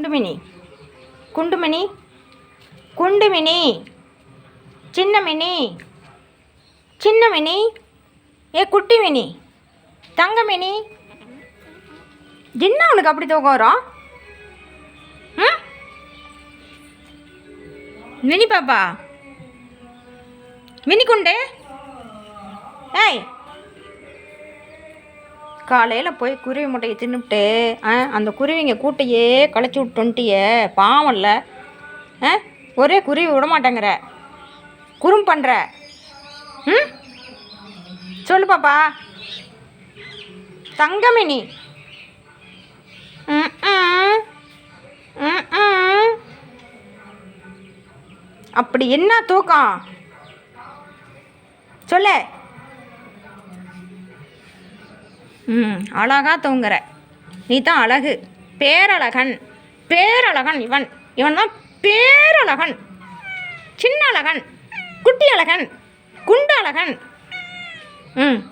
குண்டுமினி. குண்டுமினி. குண்டுமினி. சின்னமினி. சின்னமினி. ஏ குட்டிமினி. தங்கமினி. என்ன உனக்கு அப்படி தூக்கம் வரும் ம்? மினி பாப்பா. மினி குண்டு. ஏய் காலையில் போய் குருவி முட்டையை தின்னுவிட்டு ஆ அந்த குருவிங்க கூட்டையே களைச்சி விட்டுன்ட்டியே பாவம்ல. ஆ ஒரே குருவி விட மாட்டேங்கிற குறும் பண்ணுற ம்? சொல்லு பாப்பா. தங்கமினி அப்படி என்ன தூக்கம்? சொல்லு. ம் அழகாக தூங்குற. நீ தான் அழகு. பேரழகன். பேரழகன் இவன். இவன் தான் பேரழகன். சின்ன அழகன் குட்டி அழகன் குண்டு அழகன் ம்.